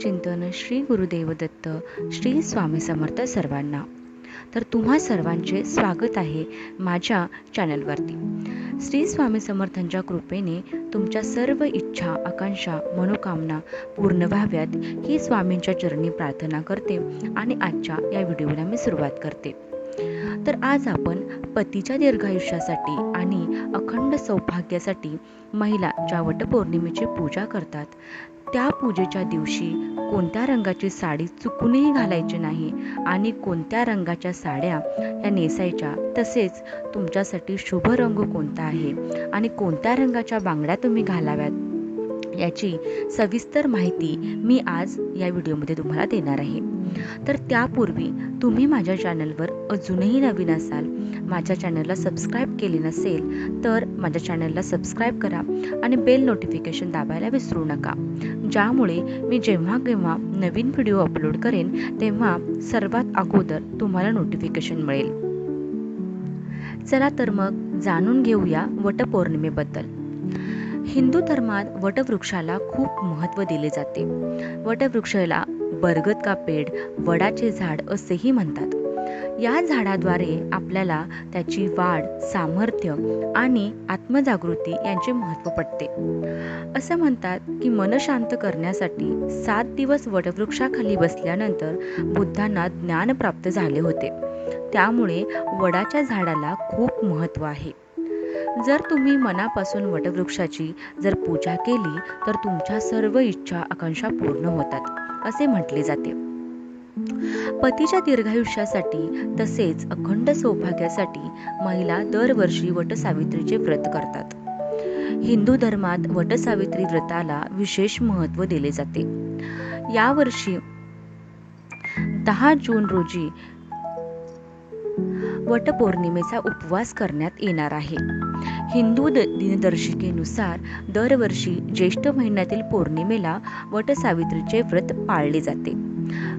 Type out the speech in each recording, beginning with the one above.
चिंतन श्री गुरुदेव दत्त श्री स्वामी समर्थ सर्वांना. तर तुम्हा सर्वांचे स्वागत आहे माझ्या चॅनलवरती. श्री स्वामी समर्थांच्या कृपेने तुमच्या सर्व इच्छा आकांक्षा मनोकामना पूर्ण व्हाव्यात ही स्वामींच्या चरणी प्रार्थना करते आणि आजच्या या व्हिडिओला मी सुरुवात करते. तर आज आपण पतीच्या दीर्घायुष्यासाठी आणि अखंड सौभाग्यासाठी महिला ज्या वटपौर्णिमेची पूजा करतात त्या पूजेच्या दिवशी कोणत्या रंगाची साडी चुकूनही घालायची नाही आणि कोणत्या रंगाच्या साड्या या नेसायच्या तसेच तुमच्यासाठी शुभ रंग कोणता आहे आणि कोणत्या रंगाच्या बांगड्या तुम्ही घालाव्यात? याची सविस्तर माहिती मी आज या व्हिडिओमध्ये तुम्हाला देणार आहे. तर त्यापूर्वी तुम्ही माझ्या चॅनलवर अजूनही नवीन असाल माझ्या चॅनलला सबस्क्राईब केले नसेल तर माझ्या चॅनलला सबस्क्राईब करा आणि बेल नोटिफिकेशन दाबायला विसरू नका. ज्यामुळे मी जेव्हा केव्हा नवीन व्हिडिओ अपलोड करेन तेव्हा सर्वात अगोदर तुम्हाला नोटिफिकेशन मिळेल. चला तर मग जाणून घेऊया वटपौर्णिमेबद्दल. हिंदू धर्मात वटवृक्षाला खूप महत्त्व दिले जाते. वटवृक्षाला बरगद का पेड वडाचे झाड असेही म्हणतात. या झाडाद्वारे आपल्याला त्याची वाढ सामर्थ्य आणि आत्मजागृती यांचे महत्त्व पटते. असं म्हणतात की मन शांत करण्यासाठी सात दिवस वटवृक्षाखाली बसल्यानंतर बुद्धांना ज्ञान प्राप्त झाले होते. त्यामुळे वडाच्या झाडाला खूप महत्त्व आहे. जर तुम्ही मनापासून वटवृक्षाची जर पूजा केली तर तुमच्या सर्व इच्छा आकांक्षा पूर्ण होतात असे म्हटले जाते. पतीच्या दीर्घायुष्यासाठी तसेच अखंड सौभाग्यासाठी महिला दरवर्षी वटसावित्रीचे व्रत करतात. हिंदू धर्मात वटसावित्री व्रताला विशेष महत्त्व दिले जाते. यावर्षी दहा जून रोजी वटपौर्णिमेचा उपवास करण्यात येणार आहे. हिंदू द दिनदर्शिकेनुसार दरवर्षी ज्येष्ठ महिन्यातील पौर्णिमेला वटसावित्रीचे व्रत पाळले जाते.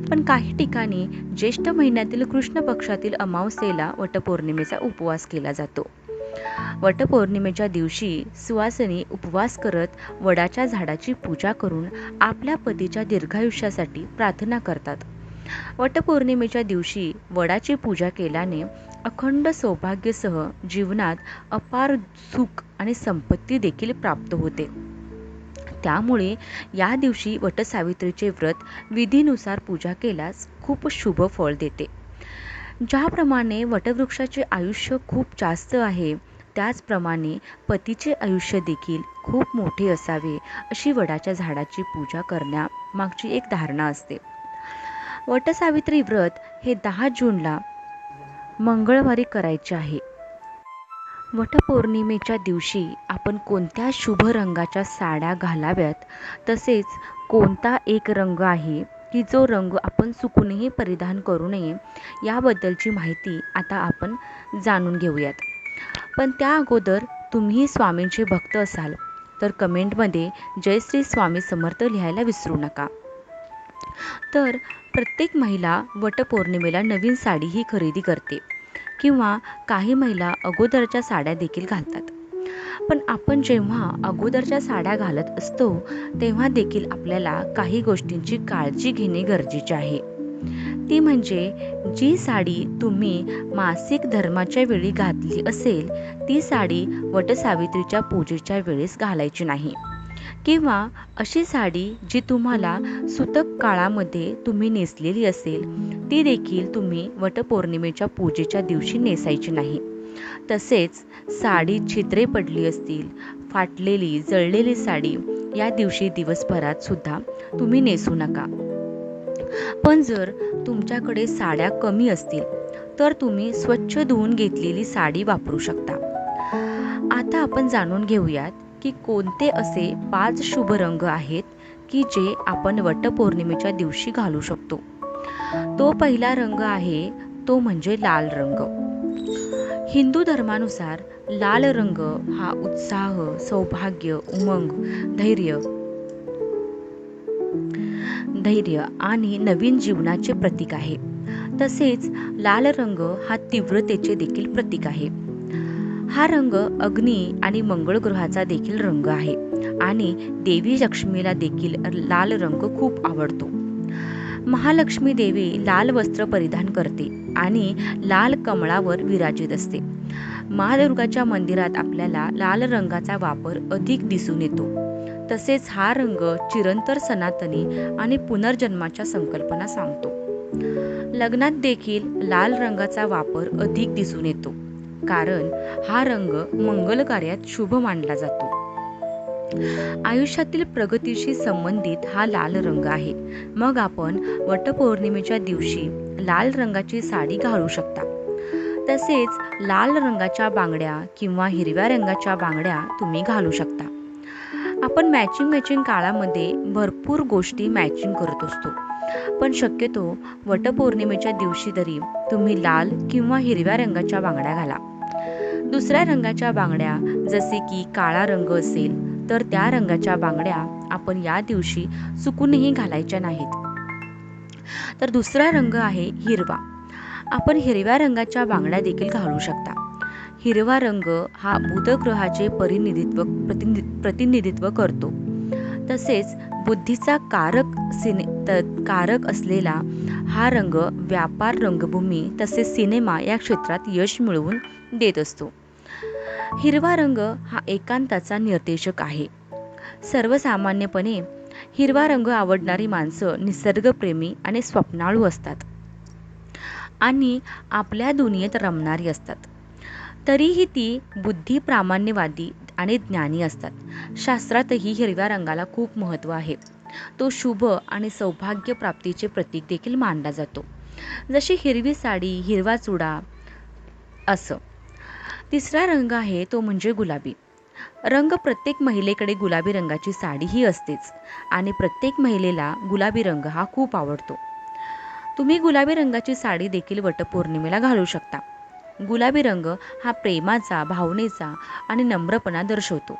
पण काही ठिकाणी ज्येष्ठ महिन्यातील कृष्ण पक्षातील अमावस्येला वटपौर्णिमेचा उपवास केला जातो. वटपौर्णिमेच्या दिवशी सुवासिनी उपवास करत वडाच्या झाडाची पूजा करून आपल्या पतीच्या दीर्घायुष्यासाठी प्रार्थना करतात. वटपौर्णिमेच्या दिवशी वडाची पूजा केल्याने अखंड सौभाग्यसह जीवनात अपार सुख आणि संपत्ती देखील प्राप्त होते. त्यामुळे या दिवशी वटसावित्रीचे व्रत विधीनुसार पूजा केल्यास खूप शुभ फळ देते. ज्याप्रमाणे वटवृक्षाचे आयुष्य खूप जास्त आहे त्याचप्रमाणे पतीचे आयुष्य देखील खूप मोठे असावे अशी वडाच्या झाडाची पूजा करण्यामागची एक धारणा असते. वटसावित्री व्रत हे दहा जूनला मंगळवारी करायचे आहे. वटपौर्णिमेच्या दिवशी आपण कोणत्या शुभ रंगाच्या साड्या घालाव्यात? तसेच कोणता एक रंग आहे की जो रंग आपण चुकूनही परिधान करू नये याबद्दलची माहिती आता आपण जाणून घेऊयात. पण त्या अगोदर तुम्ही स्वामींचे भक्त असाल तर कमेंटमध्ये जय श्री स्वामी समर्थ लिहायला विसरू नका. तर प्रत्येक महिला वटपौर्णिमेला नवीन साडी ही खरेदी करते. किंवा काही महिला अगोदरच्या साड्या देखील घालतात. पण आपण जेव्हा अगोदरच्या साड्या घालत असतो तेव्हा देखील आपल्याला काही गोष्टींची काळजी घेणे गरजेचे आहे. ती म्हणजे जी साडी तुम्ही मासिक धर्माच्या वेळी घातली असेल ती साडी वटसावित्रीच्या पूजेच्या वेळेस घालायची नाही. किंवा अशी साडी जी तुम्हाला सुतक काळामध्ये तुम्ही नेसलेली असेल ती देखील तुम्ही वटपौर्णिमेच्या पूजेच्या दिवशी नेसायची नाही. तसेच साडी छिद्रे पडली असतील फाटलेली जळलेली साडी या दिवशी दिवसभरात सुद्धा तुम्ही नेसू नका. पण जर तुमच्याकडे साड्या कमी असतील तर तुम्ही स्वच्छ धुवून घेतलेली साडी वापरू शकता. आता आपण जाणून घेऊयात की कोणते असे पाच शुभ रंग आहेत की जे आपण वटपौर्णिमेच्या दिवशी घालू शकतो? तो पहिला रंग आहे तो म्हणजे लाल रंग. हिंदू धर्मानुसार लाल रंग हा उत्साह सौभाग्य उमंग धैर्य धैर्य आणि नवीन जीवनाचे प्रतीक आहे. तसेच लाल रंग हा तीव्रतेचे देखील प्रतीक आहे. हा रंग अग्नी आणि मंगळ ग्रहाचा देखील रंग आहे. आणि देवी लक्ष्मीला देखील लाल रंग खूप आवडतो. महालक्ष्मी देवी लाल वस्त्र परिधान करते आणि लाल कमळावर विराजित असते. महादुर्गाच्या मंदिरात आपल्याला लाल रंगाचा वापर अधिक दिसून येतो. तसेच हा रंग चिरंतर सनातनी आणि पुनर्जन्माच्या संकल्पना सांगतो. लग्नात देखील लाल रंगाचा वापर अधिक दिसून येतो. कारण हा रंग मंगल कार्यात शुभ मानला जातो. आयुष्यातील प्रगतीशी संबंधित हा लाल रंग आहे. मग आपण वटपौर्णिमेच्या दिवशी लाल रंगाची साडी घालू शकता. तसेच लाल रंगाच्या बांगड्या किंवा हिरव्या रंगाच्या बांगड्या तुम्ही घालू शकता. आपण मॅचिंग मॅचिंग काळामध्ये भरपूर गोष्टी मॅचिंग करत असतो. पण शक्यतो वटपौर्णिमेच्या दिवशी तरी तुम्ही लाल किंवा हिरव्या रंगाच्या बांगड्या घाला. दुसऱ्या रंगाच्या बांगड्या जसे की काळा रंग असेल तर त्या रंगाच्या बांगड्या आपण या दिवशी चुकूनही घालायच्या नाहीत. तर दुसरा रंग आहे हिरवा. आपण हिरव्या रंगाच्या बांगड्या देखील घालू शकता. हिरवा रंग हा बुधग्रहाचे प्रतिनिधित्व प्रतिनि प्रतिनिधित्व करतो. तसेच बुद्धीचा कारक सिने त कारक असलेला हा रंग व्यापार रंगभूमी तसेच सिनेमा या क्षेत्रात यश मिळवून देत असतो. हिरवा रंग हा एकांताचा निर्देशक आहे. सर्वसामान्यपणे हिरवा रंग आवडणारी माणसं निसर्गप्रेमी आणि स्वप्नाळू असतात. आणि आपल्या दुनियेत रमणारी असतात. तरीही ती बुद्धी प्रामाण्यवादी आणि ज्ञानी असतात. शास्त्रातही हिरव्या रंगाला खूप महत्त्व आहे. तो शुभ आणि सौभाग्य प्राप्तीचे प्रतीक देखील मानला जातो. जशी हिरवी साडी हिरवा चुडा असं. तिसरा रंग आहे तो म्हणजे गुलाबी. रंग प्रत्येक महिलेकडे गुलाबी रंगाची साडी ही असतेच आणि प्रत्येक महिलेला गुलाबी रंग हा खूप आवडतो. तुम्ही गुलाबी रंगाची साडी देखील वटपौर्णिमेला घालू शकता. गुलाबी रंग हा प्रेमाचा भावनेचा आणि नम्रपणा दर्शवतो.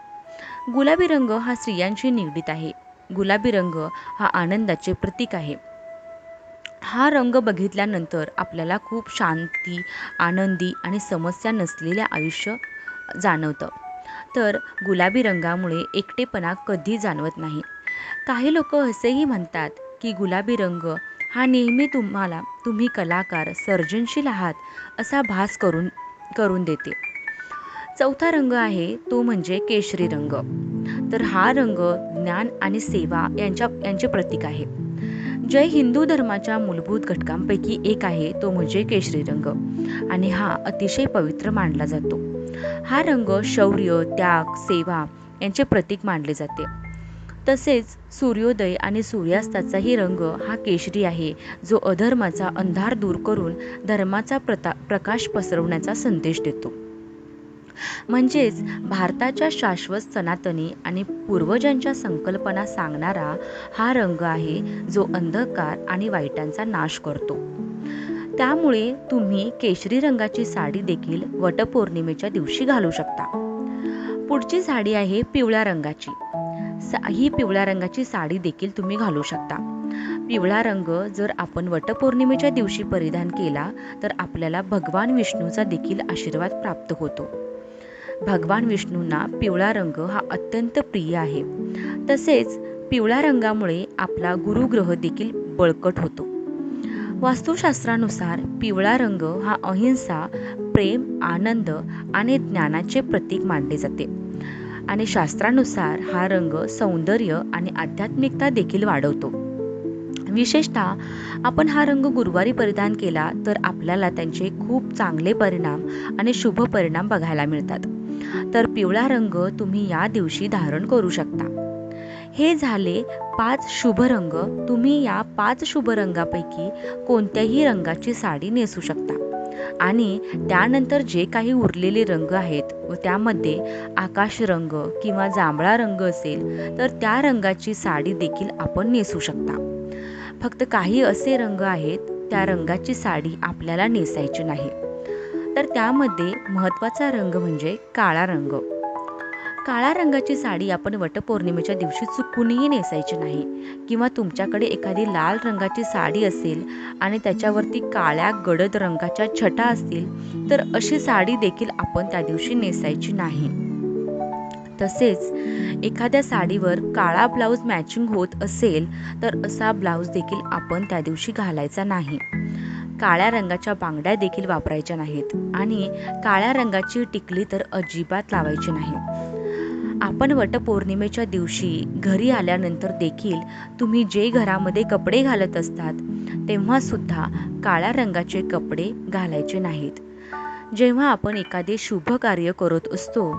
गुलाबी रंग हा स्त्रियांशी निगडीत आहे. गुलाबी रंग हा आनंदाचे प्रतीक आहे. हा रंग बघितल्यानंतर आपल्याला खूप शांती आनंदी आणि समस्या नसलेले आयुष्य जाणवतं. तर गुलाबी रंगामुळे एकटेपणा कधी जाणवत नाही. काही लोक असेही म्हणतात की गुलाबी रंग हा नेहमी तुम्हाला तुम्ही कलाकार सर्जनशील आहात असा भास करून करून देते. चौथा रंग आहे तो म्हणजे केशरी रंग. तर हा रंग ज्ञान आणि सेवा यांच्या यांचे प्रतीक आहे. जय हिंदू धर्माच्या मूलभूत घटकांपैकी एक आहे तो म्हणजे केशरी रंग. आणि हा अतिशय पवित्र मानला जातो. हा रंग शौर्य त्याग सेवा यांचे प्रतीक मानले जाते. तसेच सूर्योदय आणि सूर्यास्ताचाही रंग हा केशरी आहे जो अधर्माचा अंधार दूर करून धर्माचा प्रता प्रकाश पसरवण्याचा संदेश देतो. म्हणजेच भारताच्या शाश्वत सनातनी आणि पूर्वजांच्या संकल्पना सांगणारा हा रंग आहे जो अंधकार आणि वाईटांचा नाश करतो. त्यामुळे तुम्ही केशरी रंगाची साडी देखील वटपौर्णिमेच्या दिवशी घालू शकता. पुढची साडी आहे पिवळ्या रंगाची. ही पिवळ्या रंगाची साडी देखील तुम्ही घालू शकता. पिवळा रंग जर आपण वटपौर्णिमेच्या दिवशी परिधान केला तर आपल्याला भगवान विष्णूचा देखील आशीर्वाद प्राप्त होतो. भगवान विष्णूंना पिवळा रंग हा अत्यंत प्रिय आहे. तसेच पिवळ्या रंगामुळे आपला गुरुग्रह देखील बळकट होतो. वास्तुशास्त्रानुसार पिवळा रंग हा अहिंसा प्रेम आनंद आणि ज्ञानाचे प्रतीक मानले जाते. आणि शास्त्रानुसार हा रंग सौंदर्य आणि आध्यात्मिकता देखील वाढवतो. विशेषतः आपण हा रंग गुरुवारी परिधान केला तर आपल्याला त्यांचे खूप चांगले परिणाम आणि शुभ परिणाम बघायला मिळतात. तर पिवळा रंग तुम्ही या दिवशी धारण करू शकता. हे झाले पाच शुभ रंग. तुम्ही या पाच शुभ रंगापैकी कोणत्याही रंगाची साडी नेसू शकता. आणि त्यानंतर जे काही उरलेले रंग आहेत व त्यामध्ये आकाश रंग किंवा जांभळा रंग असेल तर त्या रंगाची साडी देखील आपण नेसू शकता. फक्त काही असे रंग आहेत त्या रंगाची साडी आपल्याला नेसायची नाही. तर त्यामध्ये महत्त्वाचा रंग म्हणजे काळा रंग. काळ्या रंगाची साडी आपण वटपौर्णिमेच्या दिवशी चुकूनही नेसायची नाही. किंवा तुमच्याकडे एखादी लाल रंगाची साडी असेल आणि त्याच्यावरती काळ्या गडद रंगाच्या छटा असतील तर अशी साडी देखील आपण त्या दिवशी नेसायची नाही. तसेच एखाद्या साडीवर काळा ब्लाऊज मॅचिंग होत असेल तर असा ब्लाऊज देखील आपण त्या दिवशी घालायचा नाही. काळ्या रंगाच्या बांगड्या देखील वापरायच्या नाहीत आणि काळ्या रंगाची टिकली तर अजिबात लावायची नाही. आपण वटपौर्णिमेच्या दिवशी घरी आल्यानंतर देखील तुम्ही जे घरामध्ये कपडे घालत असतात तेव्हा सुद्धा काळ्या रंगाचे कपडे घालायचे नाहीत. जेव्हा आपण एखादे शुभ कार्य करत असतो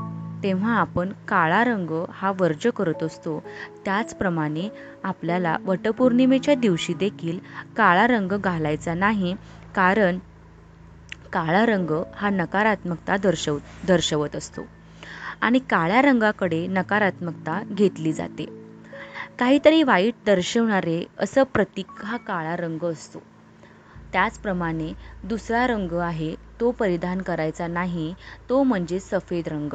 तेव्हा आपण काळा रंग हा वर्ज करत असतो. त्याचप्रमाणे आपल्याला वटपौर्णिमेच्या दिवशी देखील काळा रंग घालायचा नाही कारण काळा रंग हा नकारात्मकता दर्शव दर्शवत असतो आणि काळ्या रंगाकडे नकारात्मकता घेतली जाते. काहीतरी वाईट दर्शवणारे असं प्रतीक हा काळा रंग असतो. त्याचप्रमाणे दुसरा रंग आहे तो परिधान करायचा नाही तो म्हणजे सफेद रंग.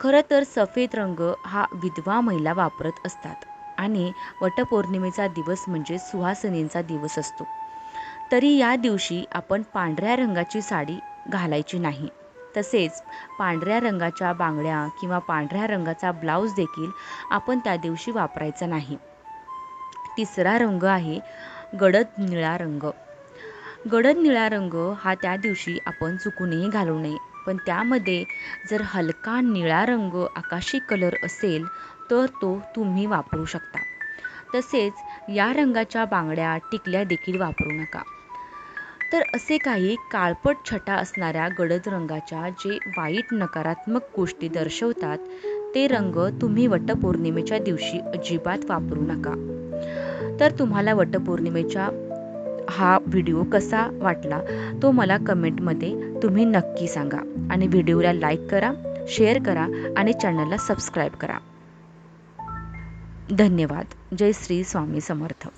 खरं तर सफेद रंग हा विधवा महिला वापरत असतात. आणि वटपौर्णिमेचा दिवस म्हणजे सुहासिनींचा दिवस असतो. तरी या दिवशी आपण पांढऱ्या रंगाची साडी घालायची नाही. तसेच पांढऱ्या रंगाच्या बांगड्या किंवा पांढऱ्या रंगाचा ब्लाऊज देखील आपण त्या दिवशी वापरायचा नाही. तिसरा रंग आहे गडद निळा रंग. गडद निळा रंग हा त्या दिवशी आपण चुकूनही घालू नये. पण त्यामध्ये जर हलका निळा रंग आकाशी कलर असेल तर तो तुम्ही वापरू शकता. तसेच या रंगाच्या बांगड्या टिकल्या देखील वापरू नका. तर असे काही काळपट छटा असणाऱ्या गडद रंगाच्या जे वाईट नकारात्मक गोष्टी दर्शवतात ते रंग तुम्ही वटपौर्णिमेच्या दिवशी अजिबात वापरू नका. तर तुम्हाला वटपौर्णिमेच्या हा व्हिडिओ कसा वाटला तो मला कमेंटमध्ये तुम्ही नक्की सांगा. आणि व्हिडिओला लाईक करा शेअर करा आणि चॅनलला सबस्क्राईब करा. धन्यवाद. जय श्री स्वामी समर्थ.